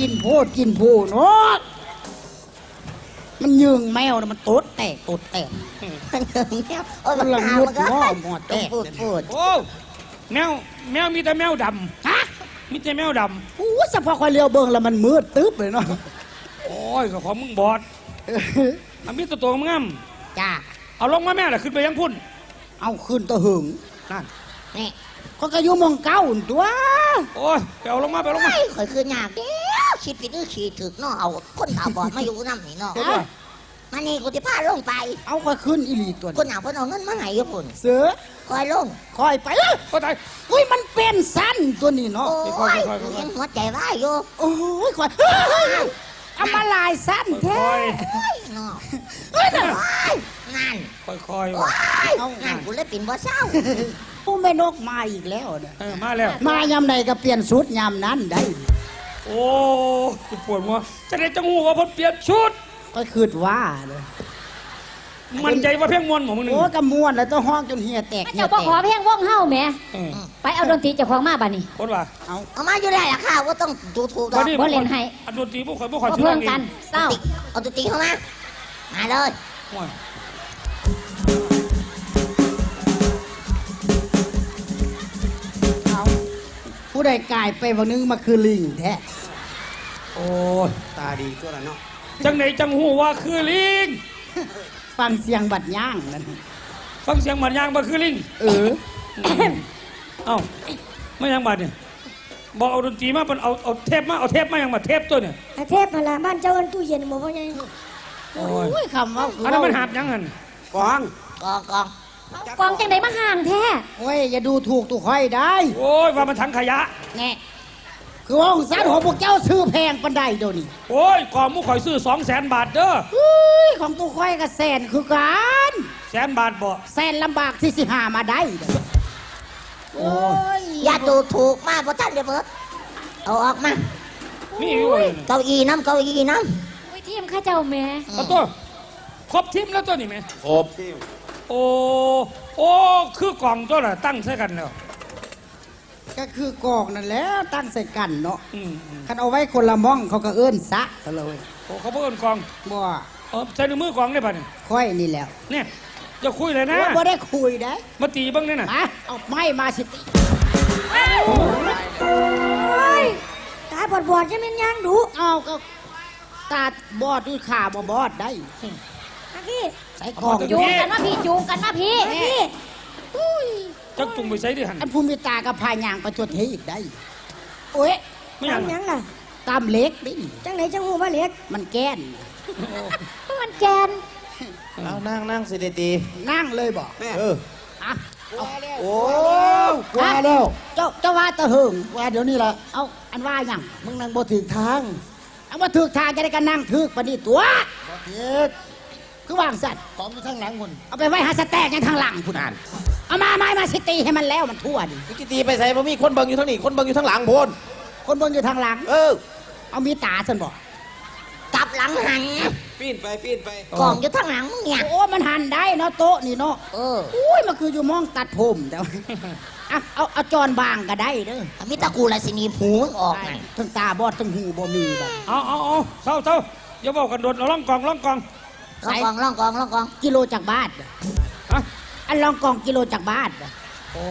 กินโพดกินโพดเนาะมันยืงแมวนะมันตดแตกตดแตกมันเหิงแมวโอ้ยมันละหามุดก็ง้อหมอแตกพูดพูดโอ้แมวแมวมีแต่แมวดฮะำมีแต่แมวดอู้สะพอคอยเลี้ยวเบิ่งแล้วมันมืดตึ๊บเลยเนาะำโอ้ยก็ของมึงบอดอันมีตัวตัวงามจ้าเอาลงมาแม่ล่ะขึ้นไปยังพุ่น เอาขึ้นตะหึงนั่นนี่เขาก็อยู่หมองเก้าหั่นตัว โอ้ยไปเอาลงมาไปเอาลงมาไอ้ข่อยคือยากเดียว คิดผิดหรือขีดถึกเนาะเอาคนตาบอดมาอยู่น้ำนี่เนาะเห็นป่ะมานี่กูจะพาลงไปเอาค่อยขึ้นอีหลีตัวคนนี้เอาคนเอาเงินมาให้อยู่พุ่นเสือคอยลงคอยไปเอ้ยโอ้ตายอุ้ยมันเป็นสั้นตัวนี้โอ้เนาะยค่อยๆค่อยๆกูยังหัวใจว่ายอยู่โอ้ยคอยเฮ้ยเอามาลายสั้นค่แท้อยเฮ้ยเนาะเฮ้ยน่ะโอ้ยนั่นๆค่อยๆโอ้ว่ะยนั่นกูเลยปิ่นบ่เศร้าผู้แม่นกมาอีกแล้วเนี่ยเออมาแล้วมายามใดก็เปลี่ยนชุดยามนั้นได้ โอ้กูปวดหัวจะได้จังหูว่าเพ่นเปลี่ยนชุด ก็คืดว่าเลยมันใจว่าเพียงมวลหมอมึงหนึ่งโอ้กระมวนแล้วต้องห้องจนเหียแตกถ้าเหียเจ้าแตบ่ขอกเพลงวงเฮาแหมเออไปเอาดนตรีเจ้าของมาบัดนี้ คนว่าเอาเอามาอยู่ได้ละค่ะว่าต้องดูถูกดวัอนกนี้บ่เล่นให้ อันดนตรีพวกข่อยพวกข่อยบ่ชื่อเพิ่เองงกันเศร้าเอาตัวตีเข้ามา มาเลย โอ้ย ผู้ใดกลายไปวันนึงมาคือลิงแท้ โอ้ยตาดีตัวละเนาะ จังไหนจังหูว่าคือลิง ฟังเสียงบัดย่างนั่นฟังเสียงมันยางมาคือลิง เออ เอ้าไม่ยังบาดเนี่ยบอกเอาดนตรีมาเป็นเอาเอาเทปมาเอาเทปมายังมาเทปตัวเนี่ยอาเทพมาละบ้านเจ้าอันตู้เย็นหมดว่าไงโอ้ยโอ้ยคำว่าคือันนั้นมันหาบยังหันกองกองกอง กองจังไดมาห่างแท้โอ้ย อย่าดูถูกตุกค่อยได้ โอ้ยว่ามันถังขยะ แน่คือว่าองศาของพวกเจ้าซื้อแพงปันใดเดี๋ยวนี้โอ้ยกองมุกข่อยซื้อสองแสนบาทเด้ออุ้ยของตุกค่อยกับแสนคือกันแสนบาทบ่แสนลำบากที่สิหามาได้เด้อโอ้ยอย่าดูถูกมากเพราะท่านเดี๋ยวเบิดเอาออกมามีอยู่เลยเก้าอี้น้ำเก้าอี้น้อุ้ยทีมข้าเจ้าแหม่เอาตัวครบทิมแล้วตัวนี่ไหมครบ โอ้ โอ้ คือกล่องตัวน่ะตั้งใส่กันแล้ว ก็คือกอกนั่นแหละตั้งใส่กันเนาะอืมอืมคันเอาไว้คนละม่องเขาก็เอื้นซะซะเลยโอ้เขาเพิ่นกล่องบ่เออใส่ในมือกล่องได้ป่ะเนี่ยค่อยนี่แหล้วเนี่ยจะคุยเลยนะโอ้ยบ่ได้คุยได้มาตีบ้างเนี่ยนะมาเอาไม้มาสิติตาบอดบอดๆจะเป็นยังดูเอาก็ตาบอดหรือขาบ่บอดได้อา พี่ใส่กล่องอจูยู่งกันมาพี่จูงกันมาพี่อาพี่จักจุงไปใส่ดิหัน อันภูมิตากับพายางไปตัวเทอีกได้ โอ้ยไม่ยังทำหยังล่ะ ตามเล็กดิจังไหนจังหูว่าเล็กมันแก้นมันแกนเอานั่งนั่งสิดีนั่งเลยบอกๆเอออะเอาโอ้ว่าแล้วเจ้าเจ้าว่าตะเหิงว่าเดี๋ยวนี้ละเอาอันว่าหยังมึงนั่งบ่ถึงทางเอามาถึกทางจะได้กันนั่งถึกปะนี่ตัวบ่ถึก คือวางสัตว์ของอยู่ทางหลังคนเอาไปไว้หาสแต็กยังทางหลังพุ่นนั่นเอามาไม้มาสิตีให้มันแล้วมันทั่วดิมึงจะตีไปใส่บ่มีคนเบิ่งอยู่ทางนี้คนเบิ่งอยู่ทางหลังโพนคนเบนอยู่ทางหลัง เออ เอามีตาสันบอกำกลับหลังหันปีนไปปีนไปกองอยู่ทางหลังมึงเนี่ยโอ้มันหันได้เนาะโต๊ะนี่เนาะเอออุ้ยมันคืออยู่มองตัดผมแต่ว่าอะเอาเอาจอนบางก็ได้เด้อมิตรกูละสิหนีผูมึงออกไงทั้งตาบอดทั้งหูบ่มีแบบเอาเอาเอาเศร้าเศร้าอย่าบอกกันโดนเอาล่องกล่องล่องกล่อง ล่องกองล่องกองล่องกองกิโลจากบ้านฮะอันลองกองกิโลจากบ้านโอ้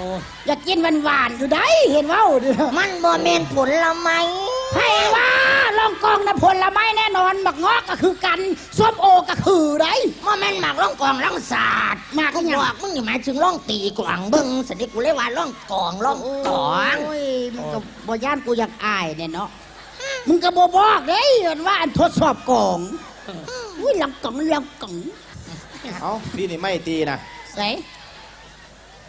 อยากกินหวานหวานๆอยู่ได้เห็นเว้าเด้อมันบ่เมนผลละไม้ให้ว่าลองกองนะผลไม้แน่นอนบักงอกก็คือกันส้มโอก็คือได้บ่แม่นหมากล่องกองล่องศาสตร์หมากกูอิหยังบอกมึงนี่หมายถึงล่องตีกวางเบิ้งสนิกูเลยว่าล่องกองล่องกองโอ้ยมึงก็บ่ย่านกูอยากอายเนี่ยเนาะมึงก็บ่บอกเด้ว่าอันทดสอบกอง อุ้ยลังกองลังกองเอาพี่นี่ไม่ตีนะใส่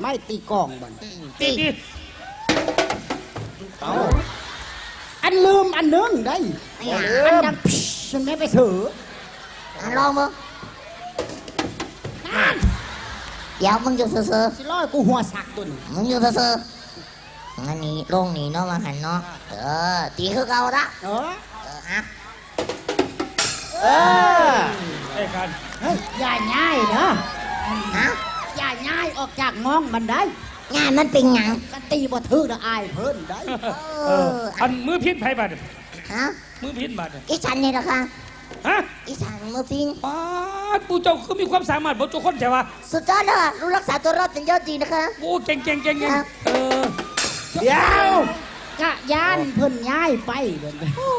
ไม่ตีกองบ่นตีตีตีเอาอันลืมอันนึงได้ไอ้หยังอันดังพิชฉันไม่ไปเถืออะลองมึงนั่นเดี๋ยวมึงอยู่เซ่อสิร้อยกูหัวสักตัวนี้ๆมึงอยู่เซ่อๆอันนี้ลงนี่เนาะมาหันเนาะเออตีคือเก่าละเออเอออะ เออไอ้กันเฮ้ยอย่าง่ายเนาะฮะอย่าง่ายออกจากมองมันได้งานมันเป็นหยังกันตีบ่ถือนะอายเพิ่นได้เอออันมือพิษไผบัดฮะมือพินบาดอีฉันนี่นะคะฮะอีฉันมือพิงป้าปูเจ้าคือมีความสามารถบนทุกคนใช่ปะสุดยอดเลยรู้รักษาตัวรอดเป็นยอดจริงนะคะโอ้เก่งเก่งเก่งเก่งเออเดี๋ยวกะย่านเพิ่นย้ายไป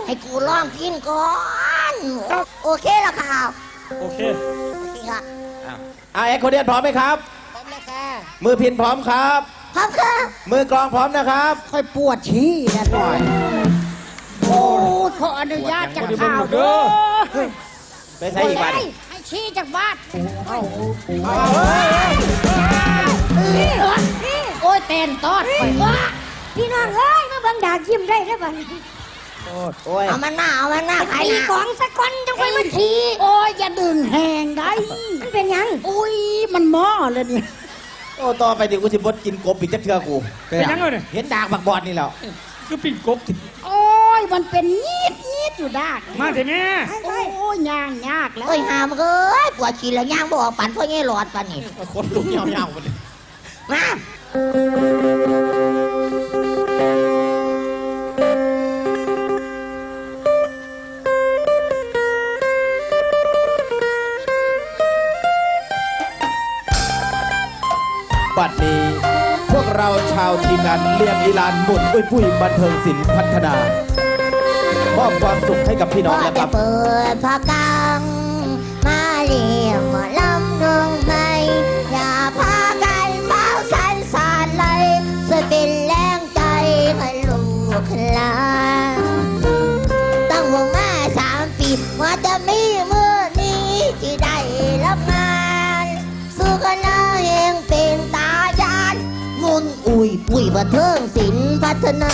ให้กูลองกินก่อน โอเคแล้วค่ะโอเคโอเคค่ะอ่าแอคโคเดียนพร้อมไหมครับ พร้อมแล้วค่ะ มือพินพร้อมครับ พร้อมค่ะ มือกลองพร้อมนะครับ ค่อยปวดชี้นะหน่อยโอ้ยขออนุญาตจากข่าวเด้อไปใช้อีกบันให้ชี้จากบ้านเอาเฮ้ยโอ้ยเต้นตอดไปว่าพี่น้องเอ้ยมาเบังดากยิ้มได้ได้อบัดนี้ โอ้ยเอามันหน้าเอามันหน้าใครตีนะกองสักคนจังไปมาทีโอ้ยอย่าดึงแหงได้มันเป็นหยังอุ้ยมันหม้อเลยเนี่ยโอ้ต่อไปเดี๋ยวกูสิบดกินกบอีกจักเทือกูเป็นยังไงเนี่ยเห็นดากบักบอดนี่แล้วคือปิ่งกบที่โอ้ยมันเป็นยีดยีดอยู่ดากมาเถอะแม่ไปไปโอ้ยยางยากแล้วเอ้ยหามเอ้ยปวดขี้แล้วย่างบออกปั่นพ่อแง่หลอดปั่นนี่คนลุกเหี่ยวๆหมดเลยมา การหมอีลานปุ้ยปุ้ยบันเทิงศิลป์พัฒนามอบความสุขให้กับพี่น้องนะคจะรับ เปิดพากัง มาเรียกหมอลำนองใหม่อย่าพากันเฝ้าสันสานเลยสวยเป็นแรงใจให้ลูกหลานุยบันเทิงศิลป์พัฒนา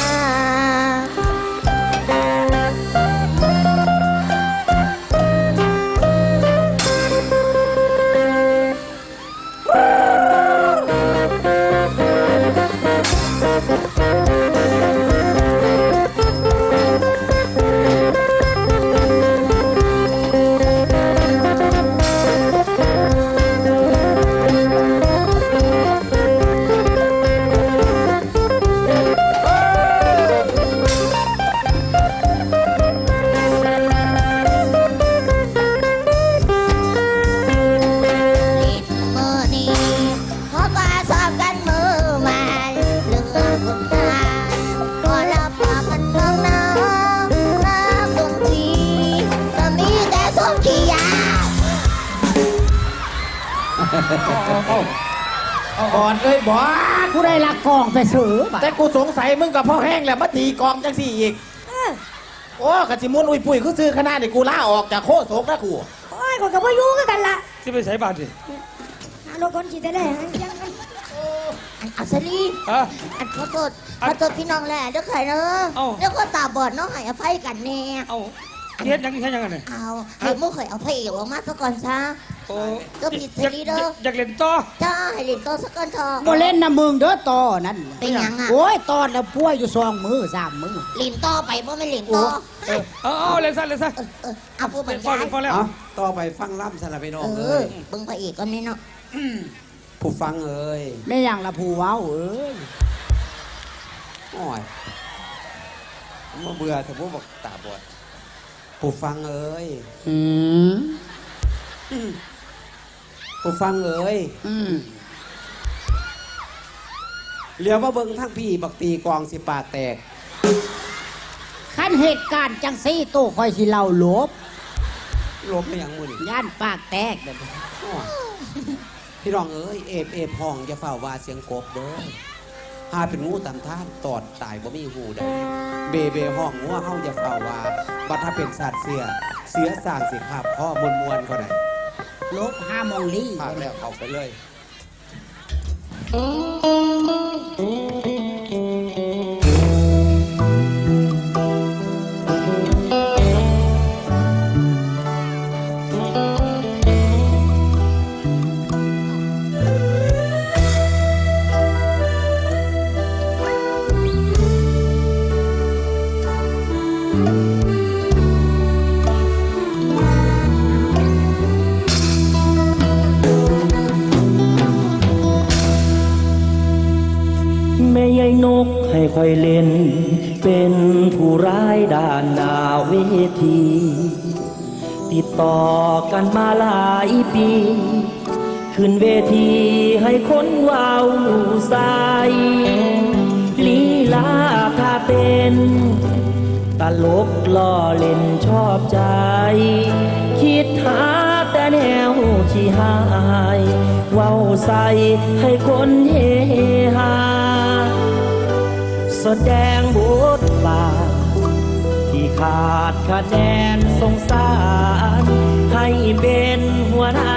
บอดเอ้ยบอดผู้ใดลักกองไปซื้อบัดแต่กูสงสัยมึงกับพ่อแห้งแหละมาตีกองจังสี่อีก โอ้กะจิมุนอุ้ยปุ้ยคือซื้อขนาดนี่กูล่าออกจากโคโศกนะกูโอ้ยก็กับว่าอยู่คือกันละที่ไปใส่บาตรดิหาโลกคนจีได้ได้หันยังกันอันอัศรีฮะ อันขอโทษขอโทษพี่น้องแหละเด้อค่เนอะเอ้า เดี๋ยก็ตาบอดเน้องให้อภัยกันแน่ เอา เฮ็ดยังเฮ็ดยังไงเนี่ยเอาให้มุกข่อยเอาพระเอกออกมาซะก่อนซะ โอ้ก็ผิดเสรีเด้ออยากเล่นต่อ จ้าให้เล่นโตซะก่อนเถอะบ่เล่นนะมึงเด้อต่อนั่นเป็นหยังอะโอ้ยตอนแล้วป่วยอยู่สองมือสามมือ เล่นต่อไปบ่ไม่นเล่นต่อเออเอาเอาเล่นซะเล่นซะเออเออเอาผู้บรเล่รนพอยายเล่นพอแล้วเอาต่อไปฟังล่ำสลับไปน้องเอเออ้ยเบิ่งพระเอกก่อนนี่เนาะผู้ฟังเอ้ยไม่อย่างละผู้เว้าเอ้ยโอ้ยผมมาเบื่อแต่พวกบอกตาบอด ผู้ฟังเอ้ยอืมผู้ฟังเอ้ยอืมเหลียวมาเบิ่งทั้งพี่บักตีกองสิปากแตก ขั้นเหตุการณ์จังซี่โตคอยสิเล่าหลบลบไปอย่างมือนี่ย่านปากแตกเด้อโอ้ยพี่รองเอ้ยเอฟเอฟห้องจะเฝ้าว่าเสียงกบเด้อ หาเป็นงูตำท่านตอดตายบ่มีหูได้เบเบห้องงัวเฮาอย่าเฝ้าว่าบัดถ้าเป็นสัตว์เสียเสียสร้างสิขาบข้อมวลมวลๆก็ได้ลบห้ามองลี่พากแล้วเข้าไปเลยแม่ยายนกให้คอยเล่นเป็นผู้ร้าย ที ติดต่อกันมาหลายปี ขึ้นเวทีให้คนว้าวใสลีลาท่าเต้นตลกล่อเล่นชอบใจ คิดหาแต่แนวขี้หายเว้าใส่ให้คนเฮฮาแสดงบทบาทที่ ขาดคะแนนสงสาร ให้เป็นหัวหน้า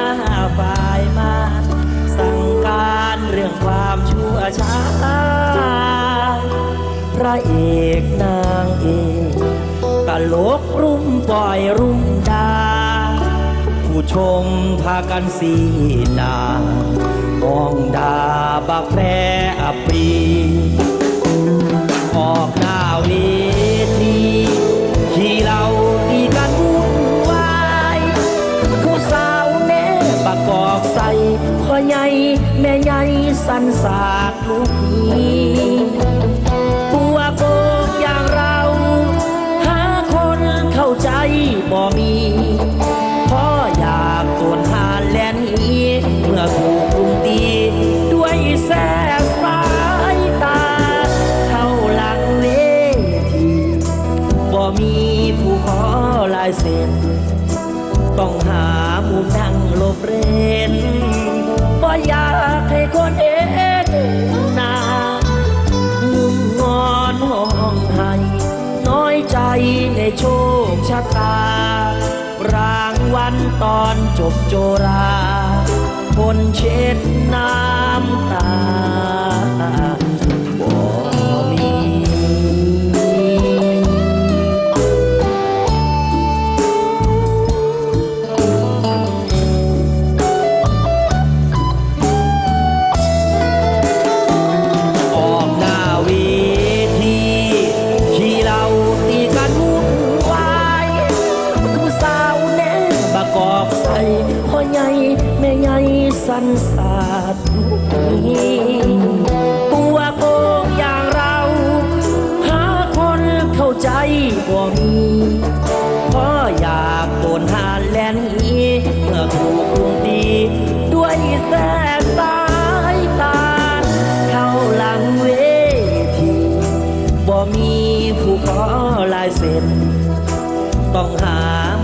ฝ่ายมาสั่งการเรื่องความชั่วช้าพระเอกนางเอกตลกรุ่มปล่อยรุ่มดา ผู้ชมพากันสีหนามองดาบักแพรอปรีออกหน้าวที ใหญ่แม่ใหญ่สันสาดลูกนี้ตัวโกกอย่างเรา หาคนเข้าใจบ่มี ตอนจบโจรา คนเช็ดน้ำตา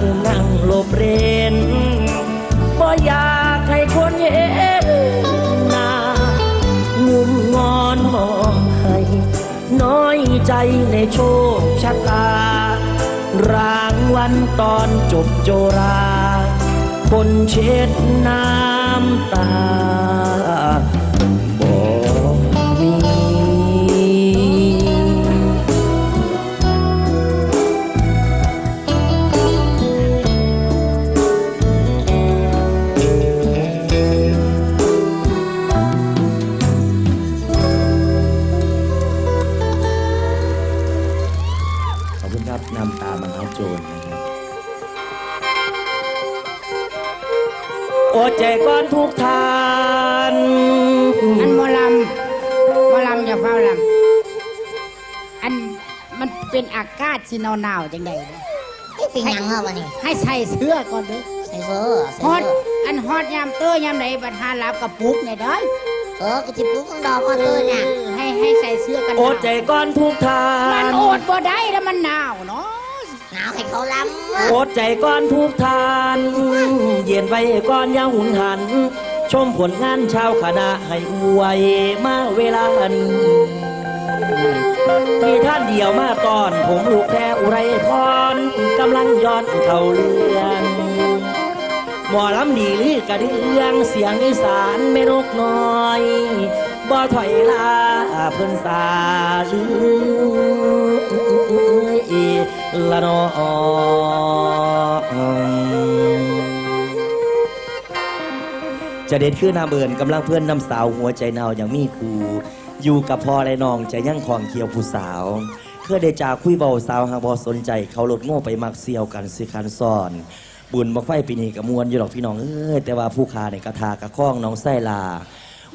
มุมนั่งหลบเรนบ่อยากให้คนเห็นหน้างุมงอนมองให้น้อยใจในโชคชะตารางวัลตอนจบโจรา คนเช็ดน้ำตา ใจก่อนทุกทานอันหมอลำหมอลำอย่าเฝ้าลำอันมันเป็นอากาศสิหนาวๆจังใดเนี่เป็นหยังเหรอวะนี่ให้ใส่เสื้อก่อนเด้อใส่เสื้อใส่ฮอดเสื้ออันฮอดยามเตอยามไหนบัดหารับกับปุกเนี่ยเด้อเออกระจิบลูกของดอกก็ตัวเนี่ยให้ให้ใส่เสื้อกันหอนาดใจก่อนทุกทามันน โอดบ่ได้แล้วมันหนาวเนาะ ให้เขาล้ำอดใจก่อนทุกทาน เย็นไว้ก่อนอย่าหุนหัน ชมผลงานชาวคณะให้อวยมาเวลานี้มีท่านเดียวมาตอน ผมลูกแท้อุไรพรกำลังย้อนเข้าเรื่องหมอลำดีลือกระเดืองเสียงอีสานแม่นกน้อยบ่ถอยลาเพิ่นสาลือ ละนอจะเด็ดขึ้นนาเบินกำลังเพื่อนนำสาวหัวใจเนาอย่างมีครูอยู่กับพ่อและน้องใจยั่งของเคียวผู้สาวเพื่อได้จากคุยเบาสาวหางบอสนใจ เขาลดโง่ไปมักเซียวกันสิคันซ่อน บุญบักไฟปีนี้กับมวลอยู่หรอกพี่น้องเอ้ยแต่ว่าผู้ขาในกระทากระข้องน้องไส้ลา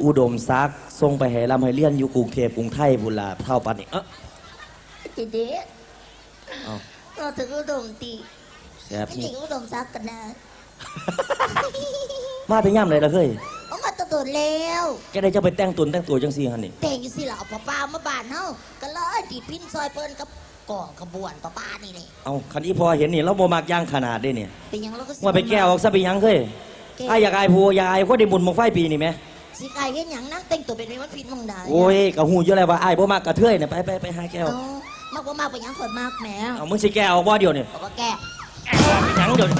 อุดมซักทรงไปให้ลำให้เลี้ยนอยู่กรุงเทพกรุงไทยบุญลาเท่าปันนี่เอ้อจีเด็ด เอาเราถึงอุดมตีแสบไม่นี่ถึงอุดมซักกันนะมาแต่ย่ำเลยละเคยเอามาตะโดดแล้วแกได้จะไปแต่งตุนแต่งตัวจังซี่ฮันนี่แต่งอยู่สิล่ะเอาป้าป้ามาบ้านเฮาก็เลยดีดพินซอยเพิ่นกับก่อขบวนป้าป้านี่เลยเอาคันอีพอเห็นนี่เราบ่มักย่างขนาดเด้เนี่ยเป็นหยังเราก็สิว่าไปแก้วออกซะไปหยังเคยอ้ายอยากอายผัวอยากอายคนได้บุญบังไฟปีนี่ไหมสิกายเฮ็ดหยังนั่งแต่งตัวเป็นมันผิดมองใดโอ้ยกะหูอยู่แล้วว่าอ้ายบ่มักกระเทยเนี่ยไปไปไปหาแก้วเอา มากบ่มากไปหยังข่อยมากแหมเอามึงสิแก้วออกบ่เดียวนี่บอกว่าแกไปหยังเดี๋ยวนี้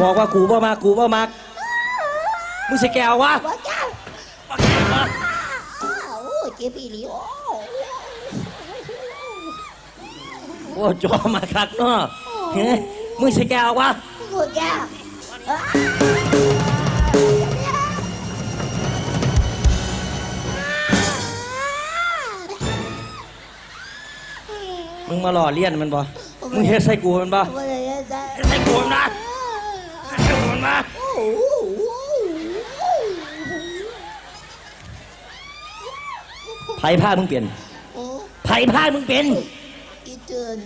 บอกว่ากูบ่มักกูบ่มักมึงสิแก้ววะบอกแกอ้าวโอ้ยเจ็บอีหลีโอ้โอ้จอมาคักเนาะเฮ้ยมึงสิแก้ววะบอกแก มึงมาหล่อเลี้ยนมันบ่มึงเฮ็ดใส่กูมันบ่บ่ได้เฮ็ดจ้ะเฮ็ดใส่กูมันนะเฮ็ดใส่กูมันนะโอ้โหไผพามึงเปลี่ยนโอ้ไผพามึงเป็นอีเจิน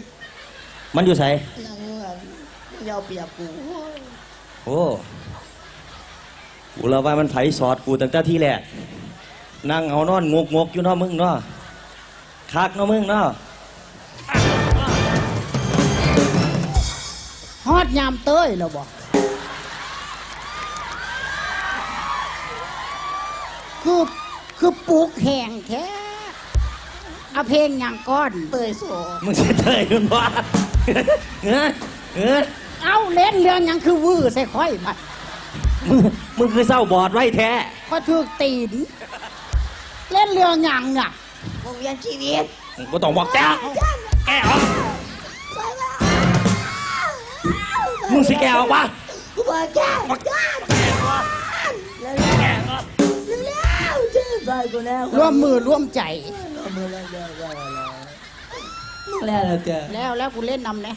มันอยู่ไสนางเงือนยาวเปียกกูโอ้กูแล้วว่ามันไผสอดกูตั้งแต่ที่แรกนั่งเอานอนงกงกๆอยู่เนาะมึงเนาะคักเนาะมึงเนาะ อดยามเต้ยแล้วบ่คือคือปลูกแห้งแท้เอาเพลงอย่างก้อนเตยโสมึงจะเตยมันบ่เฮ้ยเฮ้ยเอาเล่นเรื่องหยังคือวื้อใส่ค่อยบัดมึงมึงคือเศร้าบอดไว้แท้ ก็ถูกตีน เล่นเรื่องหยังอะ วงเวียนชีวิต มึงก็ต้องบอกแก้วแก้ว มึงสิแก้ววะกูบอกแกบอกแก้วแก้วเร็วๆชื่อใจกูแล้วร่วมมือร่วมใจ แล้วแล้วแกแล้วแล้วกูเล่นนำนะ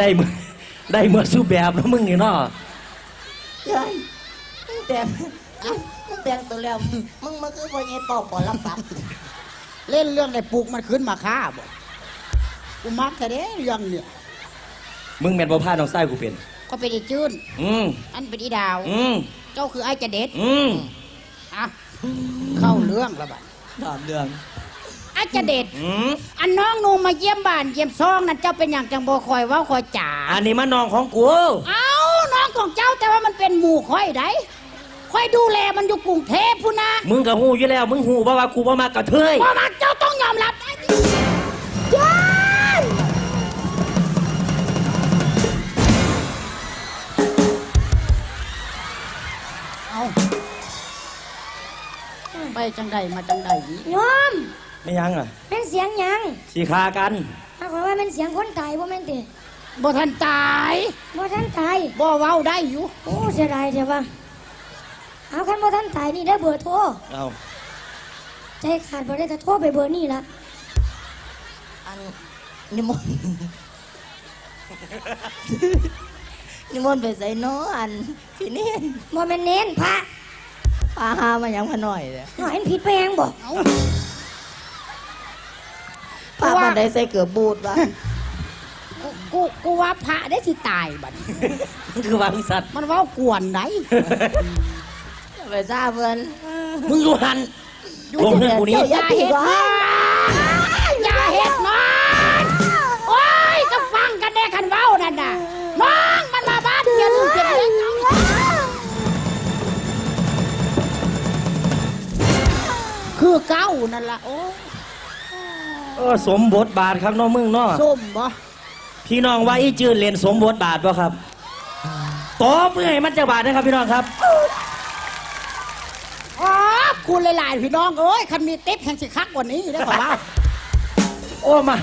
ได้มือได้เมื่อสู้แบบแล้วมึงนี่เนาะยัยแต่งเอ้ามึงแต่งตัวแล้วมึงมาคือวันนี้ปอกปอลำปับ เล่นเรื่องไหนปลูกมันขึ้นมาฆ่าบ่ กูมักแต่เด้เรื่องเนี่ยมึงแม่นบ่พาน้องไส้กูเป็น ก็เป็นอีจื้นอืมอันเป็นอีดาว อืมเจ้าคือไอ้จะเด็ดอืมอะเข้าเรื่องและบัดถามเรื่องไอ้จะเด็ด อืมอันน้องหนูมาเยี่ยมบ้านเยี่ยมซองนั่นเจ้าเป็นอย่างจังบ่คอยเว่าคอยจ๋าอันนี้มันน้องของกูเอาน้องของเจ้าแต่ว่ามันเป็นหมู่คอยได้คอยดูแลมันอยู่กรุงเทพพูนนะมึงก็หูอยู่แล้ว มึงหูบ่ว่ากูบ่มากระเทยพอมาเจ้าต้องยอมรับ ไปจังใดมาจังใดนี่โยมไม่ยังอะเป็นเสียงหยังสีคากันถ้าขอยว่าเป็นเสียงคนตายบ่แม่นติบ่ทันตายบ่ทันตายบ่เว้าได้อยู่โอ้เสียดายเสียว่าเอาคันบ่ทันตายนี่ได้เบอร์โทรเอาใจขาดบ่ได้ก็โทรไปเบอร์นี่ละอันนิมนต์ นิมนต์ไปใส่น้ออันพี่เน้น บ่แม่นเน้นพระ พาหามาหยังพะหน่อยเลยหน่อยเห็นผิดไปยังบ่พามาได้ใส่เกือบบูดวะกูกูกูว่าพระได้สิตายบัดมันคือวางสัตว์มันเว้ากวนไหนไปซาเพิ่นมึงอยู่หันลงเรื่องกูนี้อย่าเห็ดนอน คือเก้านั่นล่ะโอ้เออสมบทบาทครับน้องมึงเนาะส้มบ่พี่น้องว่าอีจืดเรียนสมบทบาทป่ะครับตบมือให้มันจะบาทนะครับพี่น้องครับอ๋อคุณหลายๆพี่น้องเอ้ยคันมีติ๊บแห่งสิคักกว่านี้ได้ป่าวะโอ้มา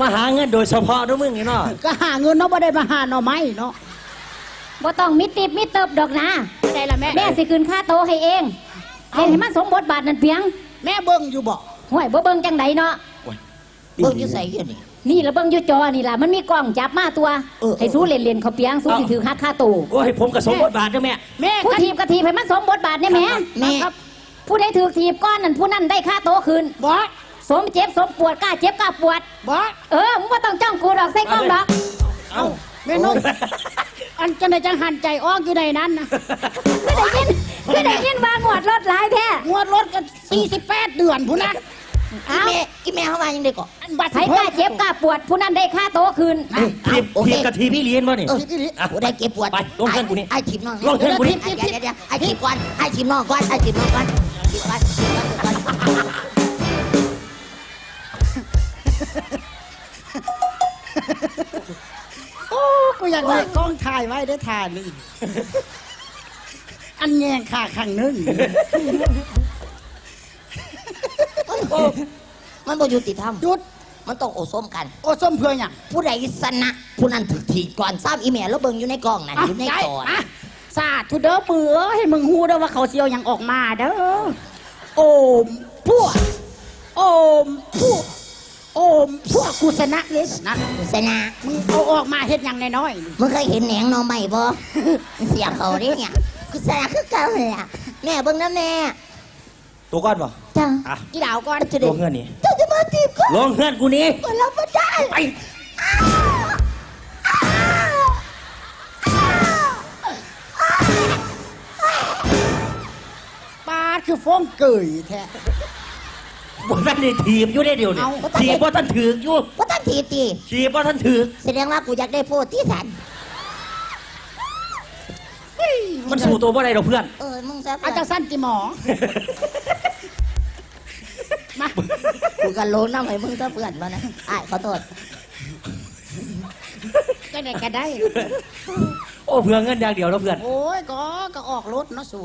มาหาเงินโดยเฉพาะน้องมึงนี่เนาะก็หาเงินเนาะบ่ได้มาหาหน่อไม้เนาะบ่ต้องมิติบมิเติบดอกนะได้ละแม่ แม่สิคืนค่าโตะให้เอง เล่นให้มันสมบทบาทนั่นเพียงแม่เบิ่งอยู่บ่ห่วยบ่เบิ่งจังไดเนาะเบิ่งอยู่ใส่อยู่นี่ นี่ละเบิ่งอยู่จอนี่ล่ะมันมีกล้องจับมาตัวเออ ให้สู้เล่นๆเขาเปียงสู้สิถือค่าค่าโตะโอ้ยผมกับสมบทบาทนะแม่ แม่ผู้คัน ทีมกะทีให้มันสมบทบาทได้แหมแม่ ครับผู้ใดถือถีบก้อนนั่นผู้นั้นได้ค่าโตคืนบ่สมเจ็บสมปวดกล้าเจ็บกล้าปวด บ่เออมึงว่าต้องจ้องกูดอกใส่กล้องดอก เอ้า แม่นกอันจังไดจังหันใจออกอยู่ในนั้นนะคือได้ยินคือได้ยินว่าหมวดรถหลายแท้งวดรถกัน48 เดือนพุ่นนะอีแม่อีแม่เขาว่ายังไงก่อนอันบัตรใครกล้าเจ็บกล้าปวดผู้นั้นได้ค่าโตคืนทีบโอเคทีบกับทีพี่เลี้ยนวะนี่เออกูได้เก็บปวดไปลงเพื่อนกูนี่ไอ้ทีมน้องลงเพื่อนกูนี่เดี๋ยวเดี๋ยวเดี๋ยวไอ้ทีมก่อนไอ้ทีมน้องก่อนไอ้ทีมน้องก่อนทีมก่อน อ้กูอยากได้กล้องถ่ายไว้ได้ถ่ายนี่อันแยงค่าครั้งหนึงโอ้มันบ่ยุติธรรมหยุดมันต้องโอส้มกัน โอ้ส้มเพื่อหยังผู้ใดสนะผู้นั้นถึกถีบก่อนทราบอีแม่แล้วเบิ่งอยู่ในกล่องนั่นอะอยู่ในได้กล่องอะสาธุเด้อมือให้มึงฮู้เด้อว่าเขาเสียวหยังออกมาเด้อโอมพวกโอมพวก โอมพวกกูชนะเลยนั่นสนะ มึงเอาออกมาเฮ็ดหยังน้อยๆนี่มึงเคยเห็นแหนงหนอใหม่บ่ เสียเขาเด้เนี่ยกูสนะคือเก่าเลยอะแม่เบิ่งนะแม่ตัวก้อนป่ะจ้าอะกี่ดาวก่อนจะลได้งเงื่อนนี่เจ้าจะมาถีบก่อนลงเงื่อนกูนี่ก่อนเราไม่ได้ไปปาดคือฟ้องเกยแท้ บ่ท่านได้ทีบอยู่ได้เดียวนี่เอาทีบว่าท่านถือกอยู่ว่าท่านถีบตีทีบว่าท่านถือกแสดงว่ากูอยากได้โพดที่สันมันสู้ตัวบ่ได้ดอกเพื่อน เออมึงซะอาจารย์สั้นจิหมอ มา กูกันโลน้ำให้มึงซะเพื่อนมานะอ้ายขอโทษก็ได้ก็ได้ โอ้เพื่อเงินอย่างเดียวแล้วเพื่อน โอ้ยก็ก็ออกรถเนาะสู่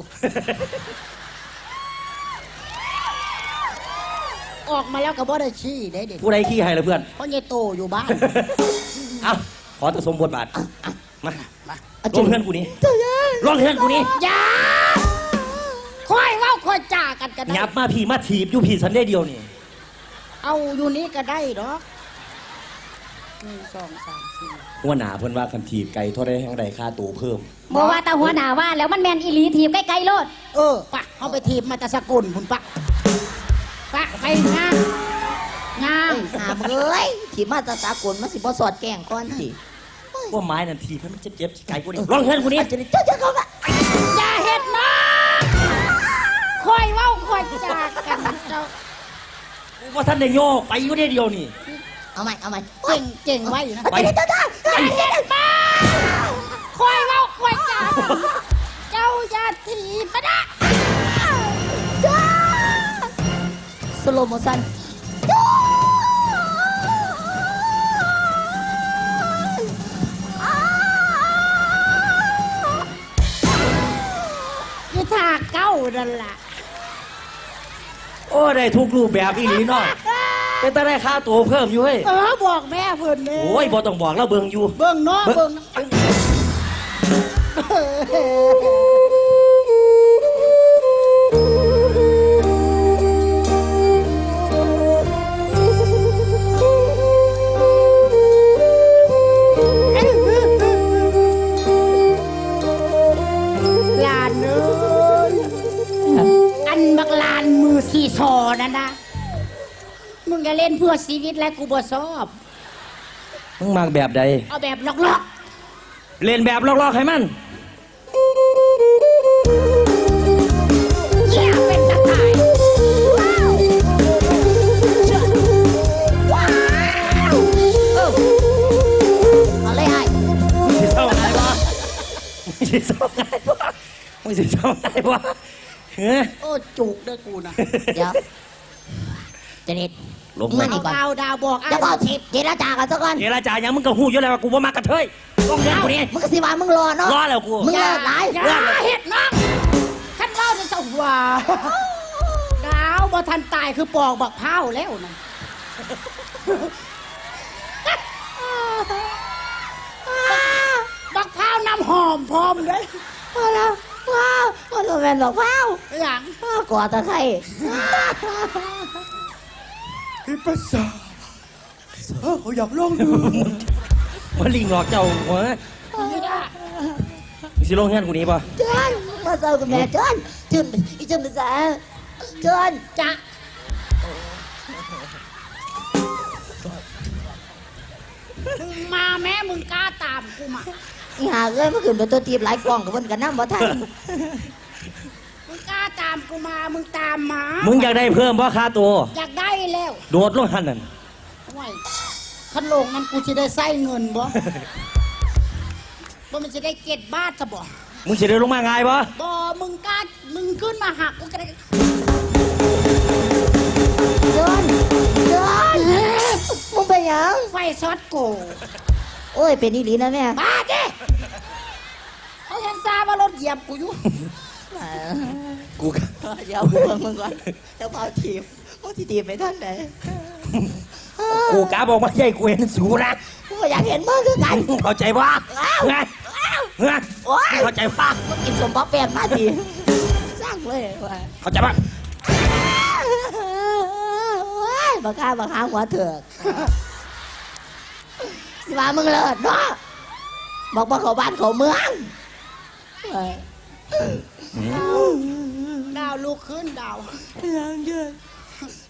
ออกมาแล้วก็บ่ได้ชี้ได้เด็กผู้ใดขี้ให้ละเพื่อน เพราะยายโตอยู่บ้าน เอ้าขอแต่สมบทบาทมามาลงเงื่อนกูนี่ลงเงื่อนกูนี่อย่าค่อยเว้าค่อยจ่ากันก็ได้ยับมาพี่มาถีบอยู่พี่สันได้เดียวนี่ เอาอยู่นี้ก็ได้ดอกหนึ่งสองสามสี่หัวหน้าเพิ่นว่าคันถีบไก่เท่าได้แห่งใดค่าตัวเพิ่มบอกว่าตาหัวหน้าว่าแล้วมันแมนอีหลีถีบใกล้ๆโลด เออปะเอาไปทีมมาแตะสกุลคุณปะ ปะไปงามงามหามงเอ้ยที่มาตะสากลมาสิบ่สอดแกล้งก่อนสิว่าไม้นั่นถีบให้มันเจ็บๆไกลกูนี่ลงเงื่อนกูนี่จะได้เจ้าจะเข้ามาอย่าเห็ดนะค่อยเว้าค่อยจ่ากันเจ้าว่าท่านได้โยกไปอยู่ได้เดียวนี่เอาใหม่เอาใหม่เก่งเก่งไว้นะไปเจ้าเจ้าเจ้าอย่าเห็ดมาค่อยเว้าค่อยจ่าเจ้าอย่าทีบนะ สโลโมชันอ À. ยู่ท่าเก้านั่นล่ะโอ้ได้ทุกรูปแบบอีหลีเนาะเป็นแต่ได้ค่าตัวเพิ่มอยู่เฮ้ยเออบอกแม่เพิ่นเด้โอ้ยบ่ต้องบอกแล้วเบิ่งอยู่ เบิ่งเนาะเบิ่งล อสีซอนั่นนะมึงจะเล่นเพื่อชีวิตและกูบ่ชอบ มึงมากแบบใด เอาแบบล็อกเล่นแบบลอกๆให้มัน ๆเยี่ยเป็นตะตายว้าวว้าวเออเอาเลยไอ้มึงสิเศร้าไงวะมึงสิเศร้าไงวะมึงสิเศร้าไงวะ เฮ้ยโอ้จุกเด้อกูนะเดี๋ยวเจนิดลงมามานี่ก่อนดาวดาวบอกอ้าจะบอกทิพเจรจากันซะก่อนเจรจายังมึงก็หู้อยู่แล้วว่ากูว่ามากระเทยลงเรื่องกูนี่มึงก็สิว่ามึงรอเนาะ รอแล้วกู มึงเลิกหลายอย่าเห็ดน้องขันเล่าจะสว่า ดาวบ่ทันตายคือปอกบักเผาแล้วนะบักเผาน้ำหอมพร้อมเลยพอแล้ว ว้าวพอแล้วแมนบอกว้าวอย่างกอดตะไคร้คือภาษาเออเขาอยากลองดูมันลิงหลอกเจ้าหัวนี่ละมึงสิลงเรื่องกูนี่ป่ะเจ้นมาเจอกับแม่เจ้นจุนอีจุนภาษาเชิญจะมึงมาแม้มึงกล้าตามกูมา อีหาเอ้ยเมื่อคืนเป็นตัวทีบหลายกล่องกับเพิ่นกันน้ำบ่ทันมึงกล้าตามกูมา มึงตามมา มึงอยากได้เพิ่มเพราะค่าตัว อยากได้แล้วโดดลงหันนั่นไว้ขันโลงนั้นกูจะได้ใส่เงินบ่บ่มันจะได้เก็ดบาทจะบ่มึงสิได้ลงมาง่ายปะบ่มึงกล้า มึงขึ้นมาหักกูก็ได้เชิญเชิญมึงเป็นหยังไฟช็อตโกโอ้ย เป็นอีหลีนะแม่บ้าเด้เขาเห็น ซาว่ารถเหยียบกูอยู่ กูก็เดี๋ยวกูเบิ่งมึงก่อนเดี๋ยวเผาทีมมึงสิทีมไปทางไหนกูกาบอกว่าใหญ่กูเห็นสูนะกูก็อยากเห็นมึงคือกัน เข้าใจปะไงไงโอ้ยเข้าใจปะมึงกินสมบัติแปลงมาดีสร้างเลยว่าเข้าใจปะว้ายบักข้าบักข้าหัวเถือกสิว่ามึงเลิศเนาะบอกว่าเขาบ้านเขาเมืองเอ้ย ดาวลูกขึ้นดาว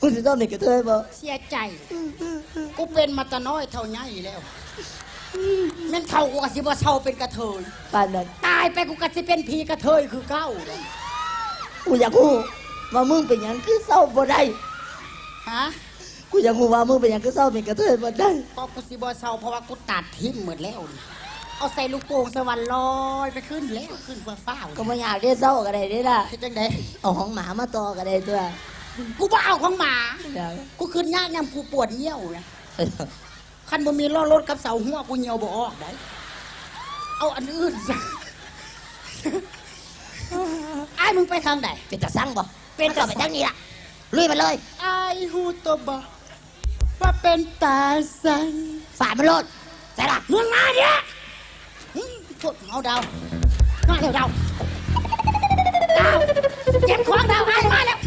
มึงสิต้องเป็นกระเทยบ่เสียใจ กูเป็นมาแตะน้อยเท่าไงแล้วแม่นเท่ากูกะสิบ่เท่าเป็นกระเทยป่านนั้นตายไปกูกะสิเป็นผีกระเทยคือเก้ากูอยากรู้ว่ามึงเป็นหยังคือเศร้าบ่ได้ฮะกูอยากรู้ว่ามึงเป็นหยังคือเศร้าเป็นกระเทยบ่ได้ก็กูสิบ่เท่าเพราะว่ากูตัดทิ่มหมดแล้วนี่ เอาใส่ลูกโป่งสวรรค์ลอยไปขึ้นแล้วขึ้นฟ้าฟ้าก็ไม่อยากได้เศร้าก็ได้เด้ล่ะคิดจังไดเอาของหมามาต่อก็ได้ตัวกูบ่เอาของหมาอยากกูขึ้นยากยามกูปวดเยี่ยวนะคันบ่มีล้อรถกับเสาหัวกูเหี่ยวบ่ออกได้เอาอันอื่นซะไอ้ายมึงไปทางไหนเป็นตาสั่งบ่เป็นตาไปทางนี้ล่ะลุยมาเลยไอ้ายฮูตัวบ่ว่าเป็นตาสังฝ่ามันโลดใส่ละมึงมาเนี่ย ปวดเอาดาวมาเร็วดาวดาวเจ็บขวางดาวาแล้วมาแล้ว